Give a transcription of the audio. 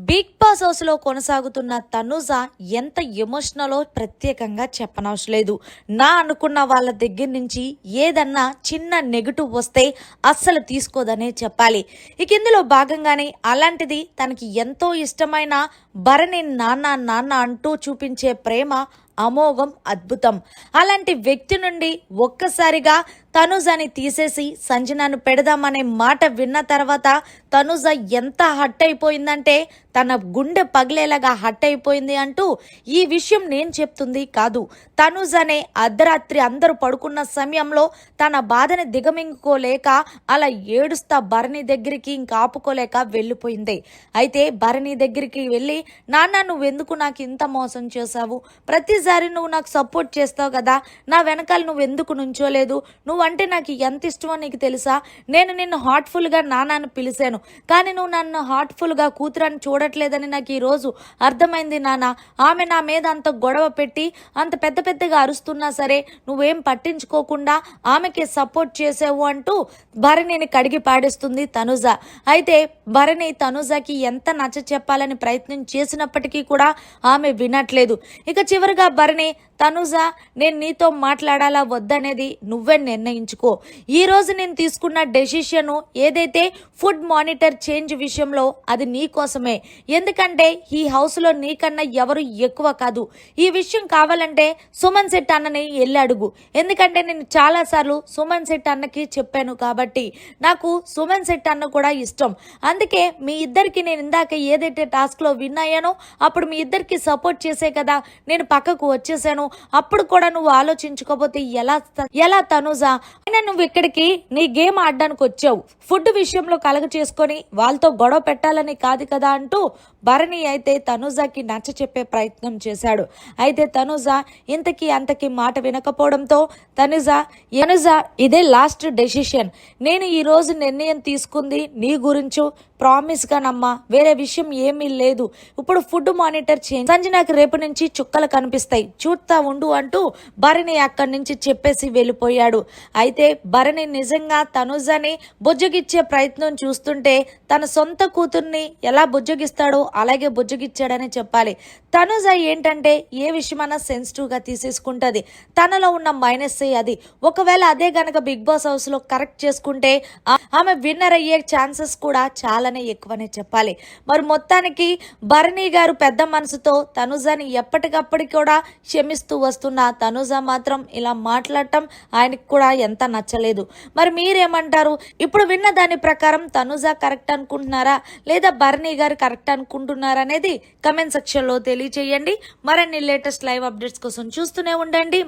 Big boss హౌస్లో కొనసాగుతున్న తనుజ ఎంత ఎమోషనలో ప్రత్యేకంగా చెప్పనవసరం లేదు నా అనుకున్న వాళ్ళ దగ్గర నుంచి ఏదన్నా చిన్న నెగటివ్ వస్తే అస్సలు తీసుకోదనే చెప్పాలి. ఇక ఇందులో భాగంగానే అలాంటిది తనకి ఎంతో ఇష్టమైన భరణి నాన్న నాన్న అంటూ చూపించే ప్రేమ అమోఘం అద్భుతం. అలాంటి వ్యక్తి నుండి ఒక్కసారిగా తనుజని తీసేసి సంజనాను పెడదామనే మాట విన్న తర్వాత తనుజ ఎంత హట్ అయిపోయిందంటే తన గుండె పగిలేలాగా హట్ అయిపోయింది అంటూ ఈ విషయం నేను చెప్తుంది కాదు. తనుజనే అర్ధరాత్రి అందరూ పడుకున్న సమయంలో తన బాధని దిగమింగుకోలేక అలా ఏడుస్తా భరణి దగ్గరికి ఇంకా ఆపుకోలేక వెళ్ళిపోయింది. అయితే భరణి దగ్గరికి వెళ్ళి నాన్న నువ్వెందుకు నాకు ఇంత మోసం చేశావు? ప్రతిసారి నువ్వు నాకు సపోర్ట్ చేస్తావు కదా. నా వెనకాల నువ్వు ఎందుకు నువ్వు అంటే నాకు ఎంత ఇష్టమో నీకు తెలుసా? నేను నిన్ను హార్ట్ఫుల్గా నాన్నని పిలిచాను. కానీ నువ్వు నన్ను హార్ట్ఫుల్గా కూతురని చూడట్లేదని నాకు ఈరోజు అర్థమైంది నాన్న ఆమె నా మీద అంత గొడవ పెట్టి అంత పెద్ద పెద్దగా అరుస్తున్నా సరే నువ్వేం పట్టించుకోకుండా ఆమెకి సపోర్ట్ చేసావు అంటూ భరణిని కడిగి పాడేస్తుంది తనుజ. అయితే భరణి తనుజకి ఎంత నచ్చ చెప్పాలని ప్రయత్నం చేసినప్పటికీ కూడా ఆమె వినట్లేదు. ఇక చివరిగా భరణి తనుజ నేను నీతో మాట్లాడాలా వద్దనేది నువ్వే నిర్ణయం నిర్ణయించుకో. ఈరోజు నేను తీసుకున్న డెసిషన్ ఏదైతే ఫుడ్ మానిటర్ చేంజ్ విషయంలో అది నీ కోసమే. ఎందుకంటే ఈ హౌస్లో నీకన్నా ఎవరు ఎక్కువ కాదు. ఈ విషయం కావాలంటే సుమన్ శెట్ అన్నని వెళ్ళి అడుగు. ఎందుకంటే నేను చాలాసార్లు సుమన్ శెట్ అన్నకి చెప్పాను కాబట్టి నాకు సుమన్ శెట్ అన్న కూడా ఇష్టం. అందుకే మీ ఇద్దరికి నేను ఇందాక ఏదైతే టాస్క్లో విన్ అయ్యానో అప్పుడు మీ ఇద్దరికి సపోర్ట్ చేసే కదా నేను పక్కకు వచ్చేసాను. అప్పుడు కూడా నువ్వు ఆలోచించుకోకపోతే ఎలా ఎలా తనుజా? అయినా నువ్వు ఇక్కడికి నీ గేమ్ ఆడడానికి వచ్చావు. ఫుడ్ విషయంలో కలగ చేసుకొని వాళ్ళతో గొడవ పెట్టాలని కాదు కదా అంటూ భరణి అయితే తనుజాకి నచ్చ చెప్పే ప్రయత్నం చేశాడు. అయితే తనుజ ఇంతకీ అంతకి మాట వినకపోవడంతో తనుజ ఎనుజ ఇదే లాస్ట్ డెసిషన్ నేను ఈ రోజు నిర్ణయం తీసుకుంది నీ గురించు? ప్రామిస్గా నమ్మా వేరే విషయం ఏమీ లేదు. ఇప్పుడు ఫుడ్ మానిటర్ చేంజ్ సంజనాకి రేపు నుంచి చుక్కలు కనిపిస్తాయి. చూస్తా ఉండు అంటూ భరణి అక్కడి నుంచి చెప్పేసి వెళ్ళిపోయాడు. అయితే భరణి నిజంగా తనుజని బుజ్జగిచ్చే ప్రయత్నం చూస్తుంటే తన సొంత కూతుర్ని ఎలా బుజ్జగిస్తాడో అలాగే బుజ్జగిచ్చాడని చెప్పాలి. తనుజ ఏంటంటే ఏ విషయమైనా సెన్సిటివ్గా తీసేసుకుంటుంది. తనలో ఉన్న మైనస్ అది. ఒకవేళ అదే గనక బిగ్ బాస్ హౌస్లో కరెక్ట్ చేసుకుంటే ఆమె విన్నర్ అయ్యే ఛాన్సెస్ కూడా చాలానే ఎక్కువనే చెప్పాలి. మరి మొత్తానికి భరణి గారు పెద్ద మనసుతో తనుజని ఎప్పటికప్పటికి కూడా క్షమిస్తూ వస్తున్న తనుజ మాత్రం ఇలా మాట్లాడటం ఆయనకి కూడా ఎంత నచ్చలేదు. మరి మీరేమంటారు? ఇప్పుడు విన్న దాని ప్రకారం తనుజ కరెక్ట్ అనుకుంటున్నారా? లేదా బర్నీ గారు కరెక్ట్ అనుకుంటున్నారా అనేది కమెంట్ సెక్షన్లో తెలియచేయండి. మరిన్ని లేటెస్ట్ లైవ్ అప్డేట్స్ కోసం చూస్తూనే ఉండండి.